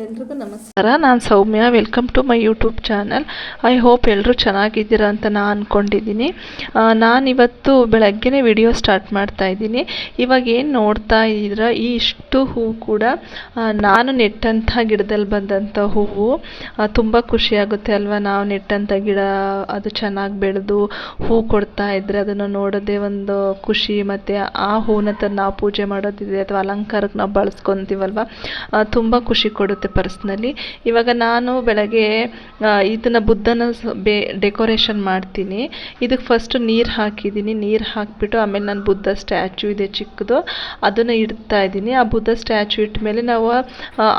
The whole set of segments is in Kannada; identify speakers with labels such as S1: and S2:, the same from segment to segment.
S1: ಎಲ್ರಿಗೂ ನಮಸ್ಕಾರ ನಾನು Soumya welcome to my YouTube channel I hope ಎಲ್ಲರೂ ಚೆನ್ನಾಗಿದ್ದೀರಾ ಅಂತ ನಾನು ಅಂದ್ಕೊಂಡಿದ್ದೀನಿ ನಾನಿವತ್ತು ಬೆಳಗ್ಗೆನೇ ವಿಡಿಯೋ ಸ್ಟಾರ್ಟ್ ಮಾಡ್ತಾ ಇದ್ದೀನಿ. ಇವಾಗ ಏನು ನೋಡ್ತಾ ಇದ್ದೀರಾ, ಈ ಇಷ್ಟು ಹೂವು ಕೂಡ ನಾನು ನೆಟ್ಟಂಥ ಗಿಡದಲ್ಲಿ ಬಂದಂಥ ಹೂವು. ತುಂಬ ಖುಷಿಯಾಗುತ್ತೆ ಅಲ್ವಾ, ನಾವು ನೆಟ್ಟಂಥ ಗಿಡ, ಅದು ಚೆನ್ನಾಗಿ ಬೆಳೆದು ಹೂ ಕೊಡ್ತಾ ಇದ್ದರೆ ಅದನ್ನು ನೋಡೋದೇ ಒಂದು ಖುಷಿ. ಮತ್ತು ಆ ಹೂವನ್ನ ತಂದು ನಾವು ಪೂಜೆ ಮಾಡೋದಿದೆ ಅಥವಾ ಅಲಂಕಾರಕ್ಕೆ ನಾವು ಬಳಸ್ಕೊತೀವಲ್ವ ತುಂಬ ಖುಷಿ ಕೊಡುತ್ತೆ. ಪರ್ಸ್ನಲಿ ಇವಾಗ ನಾನು ಬೆಳಗ್ಗೆ ಇದನ್ನು ಬುದ್ಧನ ಬೇ ಡೆಕೋರೇಷನ್ ಮಾಡ್ತೀನಿ. ಇದಕ್ಕೆ ಫಸ್ಟು ನೀರು ಹಾಕಿದ್ದೀನಿ. ನೀರು ಹಾಕಿಬಿಟ್ಟು ಆಮೇಲೆ ನಾನು ಬುದ್ಧ ಸ್ಟ್ಯಾಚು ಇದೆ ಚಿಕ್ಕದು. ಅದನ್ನು ಇಡ್ತಾ ಇದ್ದೀನಿ. ಆ ಬುದ್ಧ ಸ್ಟ್ಯಾಚು ಇಟ್ಟ ಮೇಲೆ ನಾವು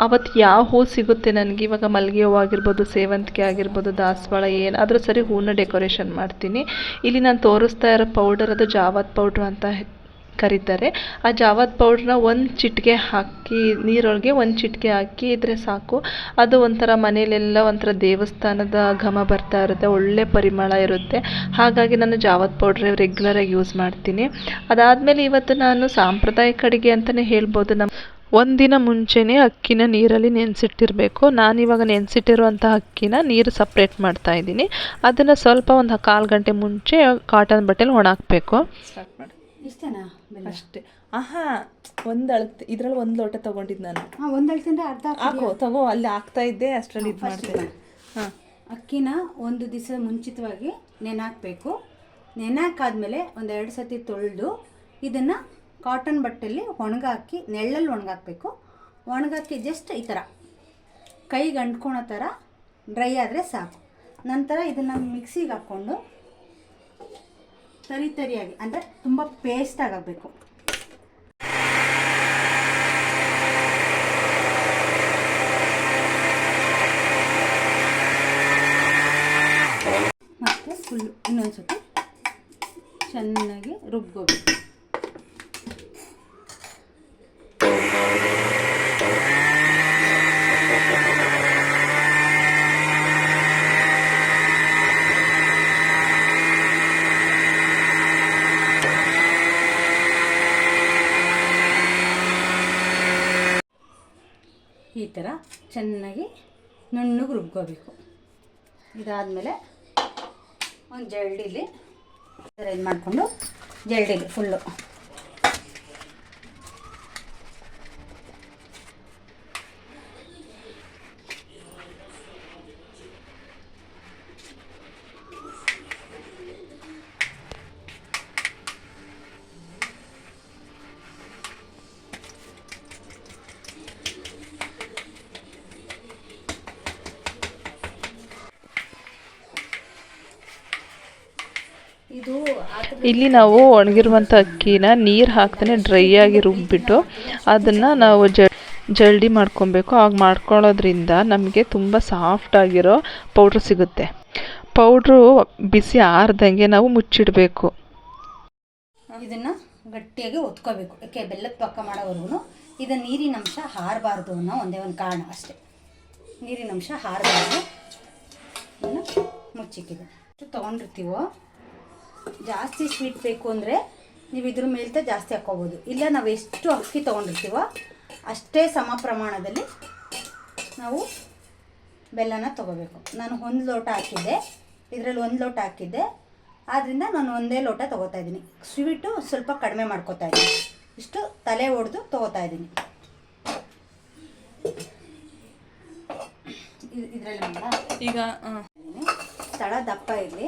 S1: ಅವತ್ತು ಯಾವ ಹೂ ಸಿಗುತ್ತೆ ನನಗೆ? ಇವಾಗ ಮಲ್ಲಿಗೆ ಹೂವು ಆಗಿರ್ಬೋದು, ಸೇವಂತಿಗೆ ಆಗಿರ್ಬೋದು, ದಾಸವಾಳ ಏನು ಏನಾದರೂ ಸರಿ ಹೂವನ್ನ ಡೆಕೋರೇಷನ್ ಮಾಡ್ತೀನಿ. ಇಲ್ಲಿ ನಾನು ತೋರಿಸ್ತಾ ಇರೋ ಪೌಡರ್ ಅದು ಜಾವತ್ ಪೌಡ್ರ್ ಅಂತ ಕರೀತಾರೆ. ಆ ಜಾವತ್ ಪೌಡ್ರನ್ನ ಒಂದು ಚಿಟಿಕೆ ಹಾಕಿ, ನೀರೊಳಗೆ ಒಂದು ಚಿಟಿಕೆ ಹಾಕಿ ಇದ್ರೆ ಸಾಕು. ಅದು ಒಂಥರ ಮನೆಯಲ್ಲೆಲ್ಲ ಒಂಥರ ದೇವಸ್ಥಾನದ ಘಮ ಬರ್ತಾ ಇರುತ್ತೆ, ಒಳ್ಳೆ ಪರಿಮಳ ಇರುತ್ತೆ. ಹಾಗಾಗಿ ನಾನು ಜಾವತ್ ಪೌಡ್ರ್ ರೆಗ್ಯುಲರಾಗಿ ಯೂಸ್ ಮಾಡ್ತೀನಿ. ಅದಾದಮೇಲೆ ಇವತ್ತು ನಾನು ಸಾಂಪ್ರದಾಯಿಕ ಅಡುಗೆ ಅಂತಲೇ ಹೇಳ್ಬೋದು. ನಮ್ಮ ಒಂದಿನ ಮುಂಚೆನೇ ಅಕ್ಕಿನ ನೀರಲ್ಲಿ ನೆನೆಸಿಟ್ಟಿರಬೇಕು. ನಾನಿವಾಗ ನೆನೆಸಿಟ್ಟಿರುವಂಥ ಅಕ್ಕಿನ ನೀರು ಸಪ್ರೇಟ್ ಮಾಡ್ತಾ ಇದ್ದೀನಿ. ಅದನ್ನು ಸ್ವಲ್ಪ ಒಂದು ಕಾಲು ಗಂಟೆ ಮುಂಚೆ ಕಾಟನ್ ಬಟ್ಟೆಲಿ ಒಣಾಕಬೇಕು. ಸ್ಟಾರ್ಟ್ ಮಾಡಿ.
S2: ಇಷ್ಟೇನಾ
S1: ಅಷ್ಟೇ. ಆಹಾ ಒಂದು ಅಳತೆ ಇದ್ರಲ್ಲಿ ಒಂದು ಲೋಟ ತಗೊಂಡಿದ್ದು ನಾನು.
S2: ಹಾಂ ಒಂದು ಅಳ್ತಿಂದ್ರೆ ಅರ್ಧ
S1: ಹಾಕೋ ತಗೋ ಅಲ್ಲಿ ಹಾಕ್ತಾ ಇದ್ದೆ ಅಷ್ಟರಲ್ಲಿ ಇದು ಮಾಡ್ತೇನೆ ಹಾಂ.
S2: ಅಕ್ಕಿನ ಒಂದು ದಿವಸ ಮುಂಚಿತವಾಗಿ ನೆನಾಕಬೇಕು. ನೆನಾಕಾದ್ಮೇಲೆ ಒಂದು ಎರಡು ಸತಿ ತೊಳೆದು ಇದನ್ನು ಕಾಟನ್ ಬಟ್ಟೆಯಲ್ಲಿ ಒಣಗಾಕಿ ನೆಳ್ಳಲ್ಲಿ ಒಣಗಾಕಬೇಕು. ಒಣಗಾಕಿ ಜಸ್ಟ್ ಈ ಥರ ಕೈಗೆ ಅಂಟ್ಕೊಳೋ ಥರ ಡ್ರೈ ಆದರೆ ಸಾಕು. ನಂತರ ಇದನ್ನು ಮಿಕ್ಸಿಗೆ ಹಾಕ್ಕೊಂಡು ತರಿ ತರಿಯಾಗಿ ಅಂದರೆ ತುಂಬ ಪೇಸ್ಟ್ ಆಗಬೇಕು. ಮತ್ತು ಫುಲ್ ಇನ್ನೊಂದು ಸತಿ ಚೆನ್ನಾಗಿ ರುಬ್ಕೋಬೇಕು. ಈ ಥರ ಚೆನ್ನಾಗಿ ನುಣ್ಣಗೆ ರುಬ್ಕೋಬೇಕು. ಇದಾದಮೇಲೆ ಒಂದು ಜಲ್ಡಿಲಿ ಥರ ಇದು ಮಾಡಿಕೊಂಡು ಜಲ್ಡಿಲಿ ಫುಲ್ಲು ಇದು ಆ ಥರ
S1: ಇಲ್ಲಿ ನಾವು ಒಣಗಿರುವಂಥ ಅಕ್ಕಿನ ನೀರು ಹಾಕ್ತಾನೆ ಡ್ರೈ ಆಗಿ ರುಬ್ಬಿಟ್ಟು ಅದನ್ನು ನಾವು ಜ ಜಲ್ಡಿ ಮಾಡ್ಕೊಬೇಕು. ಆಗ ಮಾಡ್ಕೊಳ್ಳೋದ್ರಿಂದ ನಮಗೆ ತುಂಬ ಸಾಫ್ಟ್ ಆಗಿರೋ ಪೌಡ್ರ್ ಸಿಗುತ್ತೆ. ಪೌಡ್ರು ಬಿಸಿ ಆರ್ದಂಗೆ ನಾವು ಮುಚ್ಚಿಡಬೇಕು.
S2: ಇದನ್ನು ಗಟ್ಟಿಯಾಗಿ ಒತ್ಕೋಬೇಕು. ಯಾಕೆ, ಬೆಲ್ಲದ ಪಕ್ಕ ಮಾಡೋವರೆಗೂ ಇದು ನೀರಿನ ಅಂಶ ಹಾರಬಾರ್ದು ಅನ್ನೋ ಒಂದೇ ಒಂದು ಕಾರಣ ಅಷ್ಟೇ. ನೀರಿನ ಅಂಶ ಹಾರಬಾರ್ದು ಮುಚ್ಚಿಕ್ಕಿದೆ ತೊಗೊಂಡಿರ್ತೀವೋ? ಜಾಸ್ತಿ ಸ್ವೀಟ್ ಬೇಕು ಅಂದರೆ ನೀವು ಇದ್ರ ಮೇಲ್ತ ಜಾಸ್ತಿ ಹಾಕ್ಕೋಬೋದು. ಇಲ್ಲ ನಾವು ಎಷ್ಟು ಅಕ್ಕಿ ತೊಗೊಂಡಿರ್ತೀವೋ ಅಷ್ಟೇ ಸಮ ಪ್ರಮಾಣದಲ್ಲಿ ನಾವು ಬೆಲ್ಲನ ತೊಗೋಬೇಕು. ನಾನು ಒಂದು ಲೋಟ ಹಾಕಿದ್ದೆ. ಇದರಲ್ಲಿ ಒಂದು ಲೋಟ ಹಾಕಿದ್ದೆ. ಆದ್ದರಿಂದ ನಾನು ಒಂದೇ ಲೋಟ ತೊಗೋತಾ ಇದ್ದೀನಿ. ಸ್ವೀಟು ಸ್ವಲ್ಪ ಕಡಿಮೆ ಮಾಡ್ಕೋತಾ ಇದ್ದೀನಿ. ಇಷ್ಟು ತಲೆ ಒಡೆದು ತೊಗೋತಾ ಇದ್ದೀನಿ. ಇದರಲ್ಲಿ
S1: ಈಗ
S2: ತಳ ದಪ್ಪ ಇರಲಿ.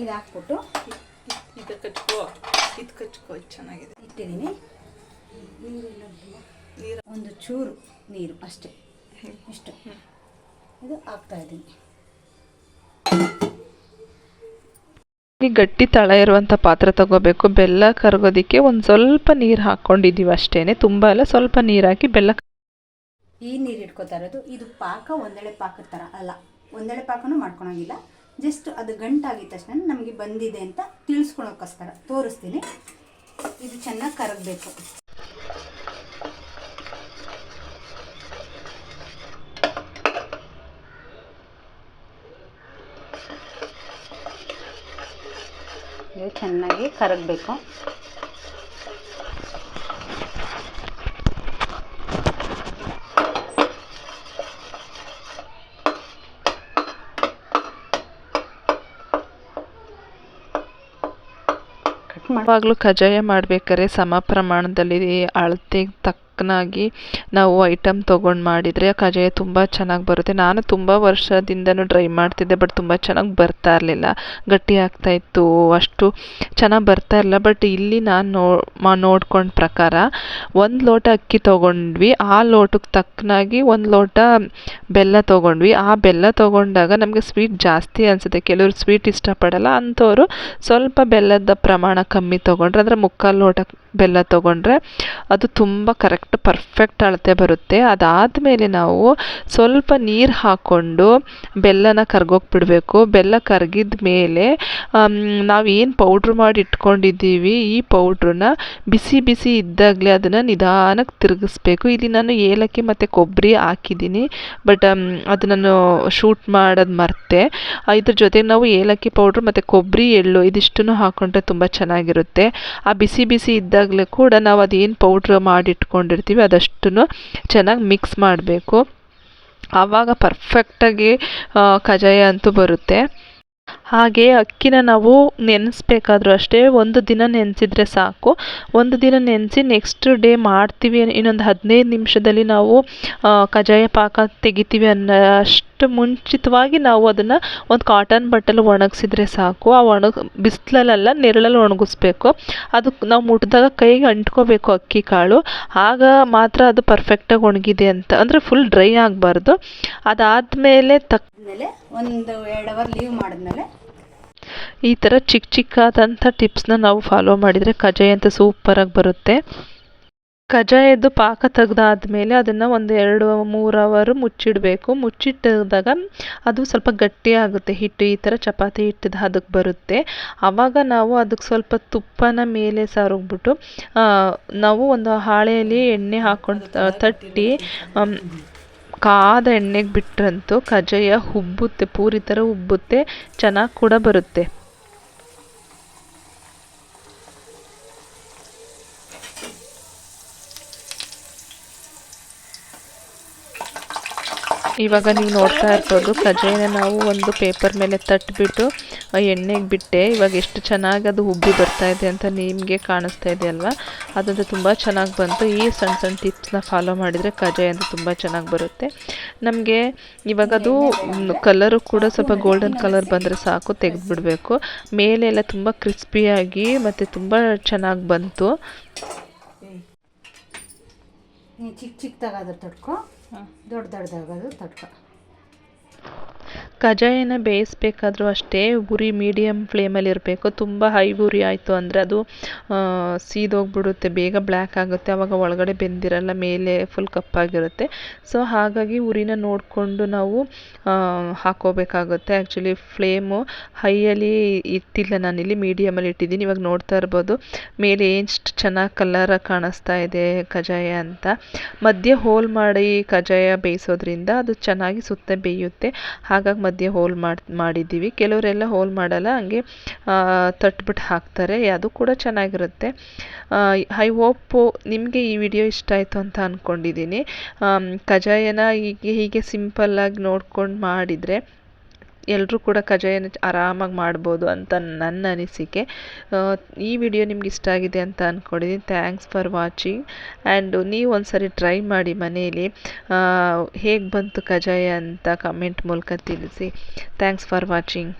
S2: ಇದು ಹಾಕ್ಬಿಟ್ಟು
S1: ಇದು ಕಚ್ಕೋ ಇದು ಕಚ್ಕೋ ಚೆನ್ನಾಗಿದೆ.
S2: ಇಟ್ಟಿದ್ದೀನಿ. ಒಂದು ಚೂರು ನೀರು ಅಷ್ಟೇ. ಇಷ್ಟು. ಇದು ಹಾಕ್ತಾ ಇದ್ದೀನಿ.
S1: ಗಟ್ಟಿ ತಳ ಇರುವಂಥ ಪಾತ್ರೆ ತಗೋಬೇಕು. ಬೆಲ್ಲ ಕರಗೋದಕ್ಕೆ ಒಂದು ಸ್ವಲ್ಪ ನೀರು ಹಾಕ್ಕೊಂಡಿದ್ದೀವಿ ಅಷ್ಟೇ ತುಂಬ ಅಲ್ಲ ಸ್ವಲ್ಪ ನೀರು ಹಾಕಿ ಬೆಲ್ಲ
S2: ಈ ನೀರು ಇಟ್ಕೋತಾ ಇರೋದು. ಇದು ಪಾಕ ಒಂದೆಳೆ ಪಾಕದ ಥರ ಅಲ್ಲ. ಒಂದೆಳೆ ಪಾಕನೂ ಮಾಡ್ಕೊಳಂಗಿಲ್ಲ. ಜಸ್ಟ್ ಅದು ಗಂಟಾಗಿದ ತಕ್ಷಣ ನಮಗೆ ಬಂದಿದೆ ಅಂತ ತಿಳಿಸ್ಕೊಳೋಕ್ಕೋಸ್ಕರ ತೋರಿಸ್ತೀನಿ. ಇದು ಚೆನ್ನಾಗಿ ಕರಗಬೇಕು. ಚೆನ್ನಾಗಿ ಕರಗಬೇಕು.
S1: ಯಾವಾಗಲೂ ಕಜ್ಜಾಯ ಮಾಡ್ಬೇಕಾದ್ರೆ ಸಮ ಪ್ರಮಾಣದಲ್ಲಿ ಅಳತೆಗೆ ತಕ್ಕನಾಗಿ ನಾವು ಐಟಮ್ ತೊಗೊಂಡು ಮಾಡಿದರೆ ಕಜ್ಜಾಯ ತುಂಬ ಚೆನ್ನಾಗಿ ಬರುತ್ತೆ. ನಾನು ತುಂಬ ವರ್ಷದಿಂದಲೂ ಟ್ರೈ ಮಾಡ್ತಿದ್ದೆ ಬಟ್ ತುಂಬ ಚೆನ್ನಾಗಿ ಬರ್ತಾ ಇರಲಿಲ್ಲ. ಗಟ್ಟಿ ಆಗ್ತಾ ಇತ್ತು, ಅಷ್ಟು ಚೆನ್ನಾಗಿ ಬರ್ತಾ ಇರಲಿಲ್ಲ. ಬಟ್ ಇಲ್ಲಿ ನಾನು ನೋ, ಮಾ, ನೋಡ್ಕೊಂಡ ಪ್ರಕಾರ ಒಂದು ಲೋಟ ಅಕ್ಕಿ ತೊಗೊಂಡ್ವಿ. ಆ ಲೋಟಕ್ಕೆ ತಕ್ಕನಾಗಿ ಒಂದು ಲೋಟ ಬೆಲ್ಲ ತೊಗೊಂಡ್ವಿ. ಆ ಬೆಲ್ಲ ತೊಗೊಂಡಾಗ ನಮಗೆ ಸ್ವೀಟ್ ಜಾಸ್ತಿ ಅನಿಸುತ್ತೆ. ಕೆಲವರು ಸ್ವೀಟ್ ಇಷ್ಟಪಡಲ್ಲ. ಅಂಥವ್ರು ಸ್ವಲ್ಪ ಬೆಲ್ಲದ ಪ್ರಮಾಣ ಕಮ್ಮಿ ತೊಗೊಂಡ್ರೆ. ಅಂದರೆ ಮುಕ್ಕಾಲು ಲೋಟ ಬೆಲ್ಲ ತೊಗೊಂಡ್ರೆ ಅದು ತುಂಬ ಕರೆಕ್ಟ್ ಪರ್ಫೆಕ್ಟ್ ಅಳತೆ ಬರುತ್ತೆ. ಅದಾದಮೇಲೆ ನಾವು ಸ್ವಲ್ಪ ನೀರು ಹಾಕ್ಕೊಂಡು ಬೆಲ್ಲನ ಕರ್ಗೋಗ್ಬಿಡಬೇಕು ಬೆಲ್ಲ ಕರಗಿದ ಮೇಲೆ ನಾವು ಏನು ಪೌಡ್ರ್ ಮಾಡಿ ಇಟ್ಕೊಂಡಿದ್ದೀವಿ, ಈ ಪೌಡ್ರನ್ನ ಬಿಸಿ ಬಿಸಿ ಇದ್ದಾಗಲೇ ಅದನ್ನು ನಿಧಾನಕ್ಕೆ ತಿರುಗಿಸ್ಬೇಕು. ಇಲ್ಲಿ ನಾನು ಏಲಕ್ಕಿ ಮತ್ತು ಕೊಬ್ಬರಿ ಹಾಕಿದ್ದೀನಿ, ಬಟ್ ಅದು ನಾನು ಶೂಟ್ ಮಾಡೋದು ಮರ್ತೆ. ಇದ್ರ ಜೊತೆಗೆ ನಾವು ಏಲಕ್ಕಿ ಪೌಡ್ರ್ ಮತ್ತು ಕೊಬ್ಬರಿ ಎಳ್ಳು ಇದಿಷ್ಟನ್ನು ಹಾಕ್ಕೊಂಡ್ರೆ ತುಂಬ ಚೆನ್ನಾಗಿರುತ್ತೆ. ಆ ಬಿಸಿ ಬಿಸಿ ಇದ್ದಾಗಲೇ ಕೂಡ ನಾವು ಅದೇನು ಪೌಡ್ರ್ ಮಾಡಿಟ್ಕೊಂಡಿರ್ತೀವಿ, ಅದಷ್ಟನ್ನು ಚೆನ್ನಾಗಿ ಮಿಕ್ಸ್ ಮಾಡಬೇಕು. ಆವಾಗ ಪರ್ಫೆಕ್ಟಾಗಿ ಕಜಾಯ ಅಂತೂ ಬರುತ್ತೆ. ಹಾಗೆ ಅಕ್ಕಿನ ನಾವು ನೆನೆಸ್ಬೇಕಾದ್ರೂ ಅಷ್ಟೇ ಒಂದು ದಿನ ನೆನೆಸಿದ್ರೆ ಸಾಕು. ಒಂದು ದಿನ ನೆನೆಸಿ ನೆಕ್ಸ್ಟ್ ಡೇ ಮಾಡ್ತೀವಿ ಇನ್ನೊಂದು ಹದಿನೈದು ನಿಮಿಷದಲ್ಲಿ ನಾವು ಕಜ್ಜಾಯ ಪಾಕ ತೆಗಿತೀವಿ ಅನ್ನೋ ಅಷ್ಟು ಮುಂಚಿತವಾಗಿ ನಾವು ಅದನ್ನು ಒಂದು ಕಾಟನ್ ಬಟ್ಟಲು ಒಣಗಿಸಿದ್ರೆ ಸಾಕು. ಆ ಒಣಗ, ಬಿಸಿಲಲ್ಲೆಲ್ಲ ನೆರಳಲ್ಲಿ ಒಣಗಿಸ್ಬೇಕು. ಅದಕ್ಕೆ ನಾವು ಮುಟ್ಟಿದಾಗ ಕೈಗೆ ಅಂಟ್ಕೋಬೇಕು ಅಕ್ಕಿ ಕಾಳು. ಆಗ ಮಾತ್ರ ಅದು ಪರ್ಫೆಕ್ಟಾಗಿ ಒಣಗಿದೆ ಅಂತ. ಅಂದರೆ ಫುಲ್ ಡ್ರೈ ಆಗಬಾರ್ದು. ಅದಾದಮೇಲೆ ತಕ್ಕ
S2: ಮೇಲೆ ಒಂದು ಎರಡು ಅವರ್ ಲೀವ್ ಮಾಡಿದ್ಮೇಲೆ
S1: ಈ ಥರ ಚಿಕ್ಕ ಚಿಕ್ಕಾದಂಥ ಟಿಪ್ಸ್ನ ನಾವು ಫಾಲೋ ಮಾಡಿದರೆ ಕಜ್ಜಾಯ ಅಂತ ಸೂಪರಾಗಿ ಬರುತ್ತೆ. ಕಜ್ಜಾಯದ್ದು ಪಾಕ ತೆಗ್ದಾದ್ಮೇಲೆ ಅದನ್ನು ಒಂದು ಎರಡು, ಮೂರು ಅವರು ಮುಚ್ಚಿಡಬೇಕು. ಮುಚ್ಚಿಟ್ಟಿದಾಗ ಅದು ಸ್ವಲ್ಪ ಗಟ್ಟಿಯಾಗುತ್ತೆ. ಹಿಟ್ಟು ಈ ಥರ ಚಪಾತಿ ಹಿಟ್ಟಿದ ಅದಕ್ಕೆ ಬರುತ್ತೆ. ಆವಾಗ ನಾವು ಅದಕ್ಕೆ ಸ್ವಲ್ಪ ತುಪ್ಪನ ಮೇಲೆ ಸಾರೋಗ್ಬಿಟ್ಟು ನಾವು ಒಂದು ಹಾಳೆಯಲ್ಲಿ ಎಣ್ಣೆ ಹಾಕ್ಕೊಂಡು ತಟ್ಟಿ ಕಾದ ಎಣ್ಣೆಗೆ ಬಿಟ್ರಂತೂ ಕಜ್ಜಾಯ ಉಬ್ಬುತ್ತೆ ಪೂರಿ ಥರ ಉಬ್ಬುತ್ತೆ ಚೆನ್ನಾಗಿ ಕೂಡ ಬರುತ್ತೆ. ಇವಾಗ ನೀವು ನೋಡ್ತಾ ಇರ್ಬೋದು ಕಜ್ಜಾಯನ ನಾವು ಒಂದು ಪೇಪರ್ ಮೇಲೆ ತಟ್ಬಿಟ್ಟು ಎಣ್ಣೆಗೆ ಬಿಟ್ಟೆ. ಇವಾಗ ಎಷ್ಟು ಚೆನ್ನಾಗಿ ಅದು ಉಬ್ಬಿ ಬರ್ತಾ ಇದೆ ಅಂತ ನಿಮಗೆ ಕಾಣಿಸ್ತಾ ಇದೆ ಅಲ್ವಾ? ಅದಂತೂ ತುಂಬ ಚೆನ್ನಾಗಿ ಬಂತು. ಈ ಸಣ್ಣ ಸಣ್ಣ ಟಿಪ್ಸ್ನ ಫಾಲೋ ಮಾಡಿದರೆ ಕಜ್ಜಾಯ ಅಂತ ತುಂಬ ಚೆನ್ನಾಗಿ ಬರುತ್ತೆ. ನಮಗೆ ಇವಾಗ ಅದು ಕಲರು ಕೂಡ ಸ್ವಲ್ಪ ಗೋಲ್ಡನ್ ಕಲರ್ ಬಂದರೆ ಸಾಕು, ತೆಗೆದುಬಿಡಬೇಕು. ಮೇಲೆ ಎಲ್ಲ ತುಂಬ ಕ್ರಿಸ್ಪಿಯಾಗಿ ಮತ್ತು ತುಂಬ ಚೆನ್ನಾಗಿ ಬಂತು.
S2: ಚಿಕ್ಕ ಚಿಕ್ಕದಾಗಾದ್ರೆ ತಡ್ಕೊ ದೊಡ್ಡ ದೊಡ್ಡದಾಗೋದು ತಡ್ಕೊ
S1: ಕಜ್ಜಾಯನ ಬೇಯಿಸ್ಬೇಕಾದ್ರೂ ಅಷ್ಟೇ ಉರಿ ಮೀಡಿಯಮ್ ಫ್ಲೇಮಲ್ಲಿ ಇರಬೇಕು. ತುಂಬ ಹೈ ಉರಿ ಆಯಿತು ಅಂದರೆ ಅದು ಸೀದೋಗಿಬಿಡುತ್ತೆ, ಬೇಗ ಬ್ಲ್ಯಾಕ್ ಆಗುತ್ತೆ ಆವಾಗ ಒಳಗಡೆ ಬೆಂದಿರಲ್ಲ, ಮೇಲೆ ಫುಲ್ ಕಪ್ಪಾಗಿರುತ್ತೆ ಸೊ ಹಾಗಾಗಿ ಉರಿನ ನೋಡಿಕೊಂಡು ನಾವು ಹಾಕೋಬೇಕಾಗುತ್ತೆ. ಆ್ಯಕ್ಚುಲಿ ಫ್ಲೇಮು ಹೈಯಲ್ಲಿ ಇಟ್ಟಿಲ್ಲ ನಾನಿಲ್ಲಿ ಮೀಡಿಯಮಲ್ಲಿ ಇಟ್ಟಿದ್ದೀನಿ. ಇವಾಗ ನೋಡ್ತಾ ಇರ್ಬೋದು. ಮೇಲೆ ಎಷ್ಟು ಚೆನ್ನಾಗಿ ಕಲರಾಗಿ ಕಾಣಿಸ್ತಾ ಇದೆ ಕಜ್ಜಾಯ ಅಂತ. ಮಧ್ಯೆ ಹೋಲ್ ಮಾಡಿ ಕಜ್ಜಾಯ ಬೇಯಿಸೋದ್ರಿಂದ ಅದು ಚೆನ್ನಾಗಿ ಸುತ್ತ ಬೇಯುತ್ತೆ. ಹಾಗಾಗಿ ಮಧ್ಯೆ ಹೋಲ್ ಮಾಡಿ, ಮಾಡಿದ್ದೀವಿ. ಕೆಲವರೆಲ್ಲ ಹೋಲ್ ಮಾಡಲ್ಲ, ಹಂಗೆ ತಟ್ಬಿಟ್ಟು ಹಾಕ್ತಾರೆ. ಅದು ಕೂಡ ಚೆನ್ನಾಗಿರುತ್ತೆ. ಐ ಹೋಪು ನಿಮಗೆ ಈ ವಿಡಿಯೋ ಇಷ್ಟ ಆಯಿತು ಅಂತ ಅಂದ್ಕೊಂಡಿದ್ದೀನಿ ಕಜಾಯನ ಹೀಗೆ ಹೀಗೆ ಸಿಂಪಲ್ಲಾಗಿ ನೋಡ್ಕೊಂಡು ಮಾಡಿದರೆ ಎಲ್ಲರೂ ಕೂಡ ಕಜ್ಜಾಯನ ಆರಾಮಾಗಿ ಮಾಡ್ಬೋದು ಅಂತ ನನ್ನ ಅನಿಸಿಕೆ. ಈ ವಿಡಿಯೋ ನಿಮ್ಗೆ ಇಷ್ಟ ಆಗಿದೆ ಅಂತ ಅಂದ್ಕೊಂಡಿದ್ದೀನಿ ಥ್ಯಾಂಕ್ಸ್ ಫಾರ್ ವಾಚಿಂಗ್ ಆ್ಯಂಡ್ ನೀವು ಒಂದು ಸರಿ ಟ್ರೈ ಮಾಡಿ ಮನೆಯಲ್ಲಿ ಹೇಗೆ ಬಂತು ಕಜ್ಜಾಯ ಅಂತ ಕಮೆಂಟ್ ಮೂಲಕ ತಿಳಿಸಿ. Thanks for watching